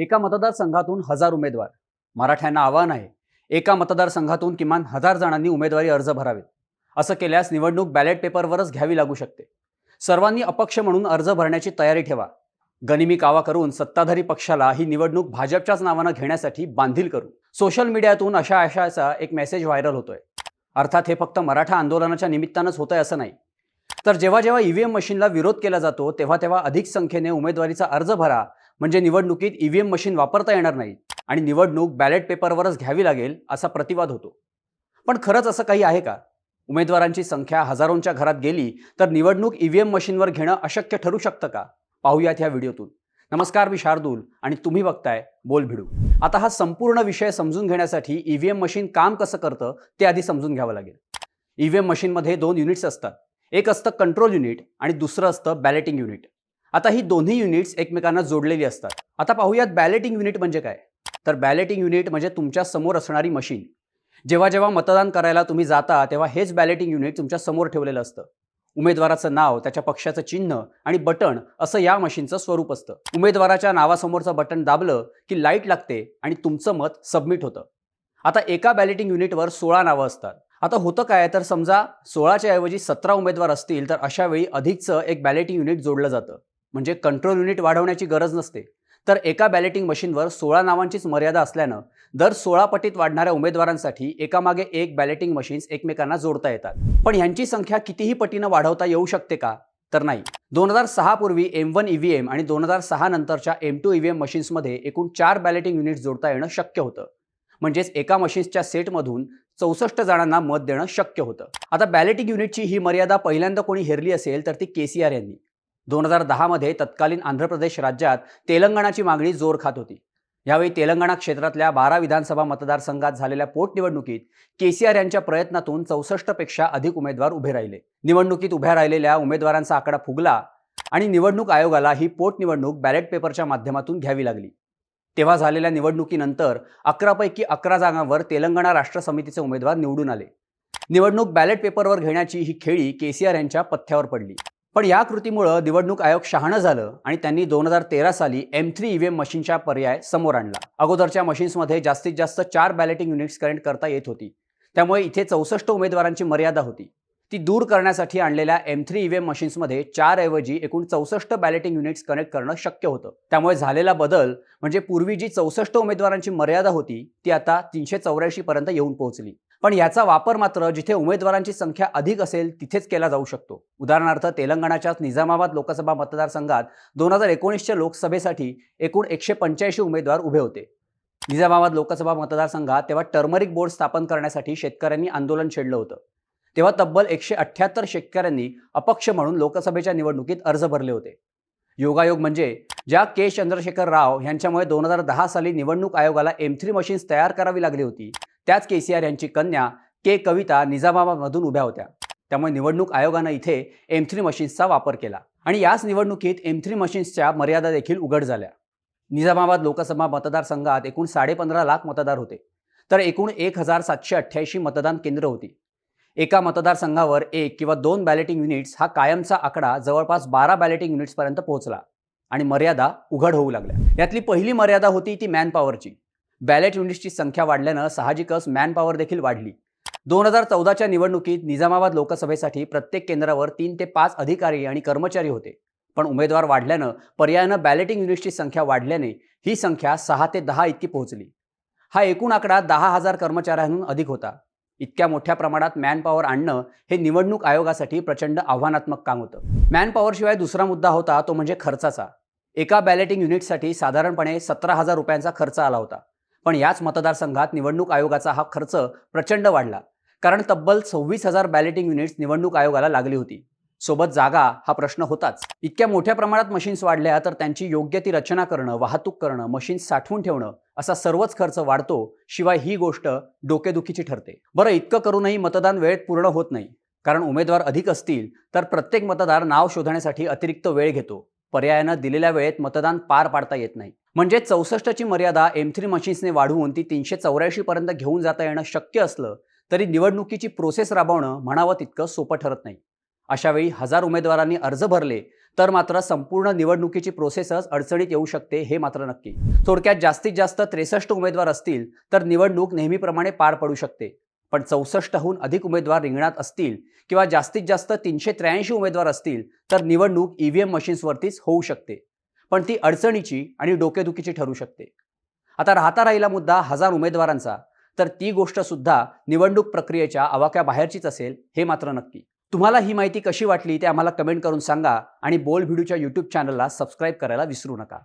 एका मतदारसंघातून हजार उमेदवार. मराठ्यांना आव्हान आहे एका मतदारसंघातून किमान हजार जणांनी उमेदवारी अर्ज भरावेत. असं केल्यास निवडणूक बॅलेट पेपरवरच घ्यावी लागू शकते. सर्वांनी अपक्ष म्हणून अर्ज भरण्याची तयारी ठेवा. गनिमी कावा करून सत्ताधारी पक्षाला ही निवडणूक भाजपच्याच नावानं घेण्यासाठी बांधील करू. सोशल मीडियातून अशा आशयाचा एक मेसेज व्हायरल होतोय. अर्थात हे फक्त मराठा आंदोलनाच्या निमित्तानंच होतंय असं नाही. तर जेव्हा जेव्हा ईव्हीएम मशीनला विरोध केला जातो तेव्हा तेव्हा अधिक संख्येने उमेदवारीचा अर्ज भरा म्हणजे निवडणुकीत ईव्हीएम मशीन वापरता येणार नाही आणि निवडणूक बॅलेट पेपरवरच घ्यावी लागेल असा प्रतिवाद होतो. पण खरंच असं काही आहे का? उमेदवारांची संख्या हजारोंच्या घरात गेली तर निवडणूक ईव्हीएम मशीनवर घेणं अशक्य ठरू शकतं का? पाहूयात ह्या व्हिडिओतून. नमस्कार मी शार्दूल आणि तुम्ही बघताय बोल भिडू. आता हा संपूर्ण विषय समजून घेण्यासाठी ईव्हीएम मशीन काम कसं करतं ते आधी समजून घ्यावं लागेल. ईव्हीएम मशीनमध्ये दोन युनिट्स असतात. एक असतं कंट्रोल युनिट आणि दुसरं असतं बॅलेटिंग युनिट आता ही दोन्ही युनिट्स एकमेकांना जोडलेली असतात. आता पाहूयात बॅलेटिंग युनिट म्हणजे काय? तर बॅलेटिंग युनिट म्हणजे तुमच्यासमोर असणारी मशीन जेव्हा जेव्हा मतदान करायला तुम्ही जाता तेव्हा हेच बॅलेटिंग युनिट तुमच्यासमोर ठेवलेलं असतं. उमेदवाराचं नाव त्याच्या पक्षाचं चिन्ह आणि बटण असं या मशीनचं स्वरूप असतं. उमेदवाराच्या नावासमोरचं बटन दाबलं की लाइट लागते आणि तुमचं मत सबमिट होतं. आता एका बॅलेटिंग युनिटवर सोळा नावं असतात. आता होतं काय? तर समजा सोळाच्या ऐवजी सतरा उमेदवार असतील तर अशा वेळी अधिकचं एक बॅलेटिंग युनिट जोडलं जातं. म्हणजे कंट्रोल युनिट वाढवण्याची गरज नसते. तर एका बॅलेटिंग मशीनवर सोळा नावांचीच मर्यादा असल्यानं दर सोळा पटीत वाढणाऱ्या उमेदवारांसाठी एकामागे एक बॅलेटिंग मशीन्स एकमेकांना जोडता येतात. पण ह्यांची संख्या कितीही पटीनं वाढवता येऊ शकते का? तर नाही. दोन हजार सहा पूर्वी एम वन ईव्हीएम आणि दोन हजार सहा नंतरच्या एम टू ईव्हीएम मशीन्समध्ये एकूण चार बॅलेटिंग युनिट्स जोडता येणं शक्य होतं. म्हणजेच एका मशीन्सच्या सेटमधून चौसष्ट जणांना मत देणं शक्य होतं. आता बॅलेटिंग युनिटची ही मर्यादा पहिल्यांदा कोणी हेरली असेल तर ती के सी आर यांनी. दोन हजार दहामध्ये तत्कालीन आंध्र प्रदेश राज्यात तेलंगणाची मागणी जोर खात होती. यावेळी तेलंगणा क्षेत्रातल्या बारा विधानसभा मतदारसंघात झालेल्या पोटनिवडणुकीत के सी आर यांच्या प्रयत्नातून चौसष्टपेक्षा अधिक उमेदवार उभे राहिले. निवडणुकीत उभ्या राहिलेल्या उमेदवारांचा आकडा फुगला आणि निवडणूक आयोगाला ही पोटनिवडणूक बॅलेट पेपरच्या माध्यमातून घ्यावी लागली. तेव्हा झालेल्या निवडणुकीनंतर अकरापैकी अकरा जागांवर तेलंगणा राष्ट्र समितीचे उमेदवार निवडून आले. निवडणूक बॅलेट पेपरवर घेण्याची ही खेळी के सी आर यांच्या पथ्यावर पडली. पण या कृतीमुळं निवडणूक आयोग शहाणं झालं आणि त्यांनी दोन हजार तेरा साली एम थ्री ईव्हीएम मशीनच्या पर्याय समोर आणला. अगोदरच्या मशीन्समध्ये जास्तीत जास्त चार बॅलेटिंग युनिट्स कनेक्ट करता येत होती. त्यामुळे इथे चौसष्ट उमेदवारांची मर्यादा होती. ती दूर करण्यासाठी आणलेल्या एम थ्री ईव्हीएम मशीन्समध्ये चार ऐवजी एकूण चौसष्ट बॅलेटिंग युनिट्स कनेक्ट करणं शक्य होतं. त्यामुळे झालेला बदल म्हणजे पूर्वी जी चौसष्ट उमेदवारांची मर्यादा होती ती आता तीनशे चौऱ्याऐंशी पर्यंत येऊन पोहोचली. पण याचा वापर मात्र जिथे उमेदवारांची संख्या अधिक असेल तिथेच केला जाऊ शकतो. उदाहरणार्थ तेलंगणाच्याच निजामाबाद लोकसभा मतदारसंघात दोन हजार एकोणीसच्या लोकसभेसाठी एकूण एकशे पंच्याऐंशी उमेदवार उभे होते. निजामाबाद लोकसभा मतदारसंघात तेव्हा टर्मरिक बोर्ड स्थापन करण्यासाठी शेतकऱ्यांनी आंदोलन छेडलं होतं. तेव्हा तब्बल एकशे अठ्ठ्याहत्तर शेतकऱ्यांनी अपक्ष म्हणून लोकसभेच्या निवडणुकीत अर्ज भरले होते. योगायोग म्हणजे ज्या के चंद्रशेखर राव यांच्यामुळे दोन हजार दहा साली निवडणूक आयोगाला एम थ्री मशीन्स तयार करावी लागली होती त्याच के सी आर यांची कन्या के कविता निजामाबादमधून उभ्या होत्या. त्यामुळे निवडणूक आयोगानं इथे एम थ्री मशीन्सचा वापर केला. आणि याच निवडणुकीत एम थ्री मशीन्सच्या मर्यादा देखील उघड झाल्या. निजामाबाद लोकसभा मतदारसंघात एकूण साडेपंधरा लाख मतदार होते. तर एकूण एक हजार सातशे अठ्ठ्याऐंशी मतदान केंद्र होती. एका मतदारसंघावर एक किंवा दोन बॅलेटिंग युनिट्स हा कायमचा आकडा जवळपास बारा बॅलेटिंग युनिट्सपर्यंत पोहोचला. आणि मर्यादा उघड होऊ लागल्या. यातली पहिली मर्यादा होती ती मॅन पॉवरची बॅलेट युनिट्सची संख्या वाढल्यानं साहजिकच मॅनपॉवर देखील वाढली. दोन हजार चौदाच्या निवडणुकीत निजामाबाद लोकसभेसाठी प्रत्येक केंद्रावर तीन ते पाच अधिकारी आणि कर्मचारी होते. पण उमेदवार वाढल्यानं पर्यायानं बॅलेटिंग युनिट्सची संख्या वाढल्याने ही संख्या सहा ते दहा इतकी पोहोचली. हा एकूण आकडा दहा हजार कर्मचाऱ्यांहून अधिक होता. इतक्या मोठ्या प्रमाणात मॅनपॉवर आणणं हे निवडणूक आयोगासाठी प्रचंड आव्हानात्मक काम होतं. मॅनपॉवरशिवाय दुसरा मुद्दा होता तो म्हणजे खर्चाचा. एका बॅलेटिंग युनिटसाठी साधारणपणे सतरा हजार रुपयांचा खर्च आला होता. पण याच मतदारसंघात निवडणूक आयोगाचा हा खर्च प्रचंड वाढला कारण तब्बल सव्वीस हजार बॅलेटिंग युनिट्स निवडणूक आयोगाला लागली होती. सोबत जागा हा प्रश्न होताच. इतक्या मोठ्या प्रमाणात मशीन्स वाढल्या तर त्यांची योग्य ती रचना करणं वाहतूक करणं मशीन्स साठवून ठेवणं असा सर्वच खर्च वाढतो शिवाय ही गोष्ट डोकेदुखीची ठरते. बरं इतकं करूनही मतदान वेळेत पूर्ण होत नाही. कारण उमेदवार अधिक असतील तर प्रत्येक मतदार नाव शोधण्यासाठी अतिरिक्त वेळ घेतो. पर्यायानं दिलेल्या वेळेत मतदान पार पाडता येत नाही. म्हणजे चौसष्टची मर्यादा एम थ्री मशीन्सने वाढवून ती तीनशे चौऱ्याऐंशी पर्यंत घेऊन जाता येणं शक्य असलं तरी निवडणुकीची प्रोसेस राबवणं म्हणावं तितकं सोपं ठरत नाही. अशावेळी हजार उमेदवारांनी अर्ज भरले तर मात्र संपूर्ण निवडणुकीची प्रोसेसच अडचणीत येऊ शकते हे मात्र नक्की. थोडक्यात जास्तीत जास्त त्रेसष्ट उमेदवार असतील तर निवडणूक नेहमीप्रमाणे पार पडू शकते. पण चौसष्टहून अधिक उमेदवार रिंगणात असतील किंवा जास्तीत जास्त तीनशे त्र्याऐंशी उमेदवार असतील तर निवडणूक ईव्हीएम मशीन्सवरतीच होऊ शकते. पण ती अडचणीची आणि डोकेदुखीची ठरू शकते. आता राहता राहिला मुद्दा हजार उमेदवारांचा तर ती गोष्ट सुद्धा निवडणूक प्रक्रियेच्या आवाक्याबाहेरचीच असेल हे मात्र नक्की. तुम्हाला ही माहिती कशी वाटली ते आम्हाला कमेंट करून सांगा आणि बोल व्हिडिओच्या यूट्यूब चॅनलला सबस्क्राईब करायला विसरू नका.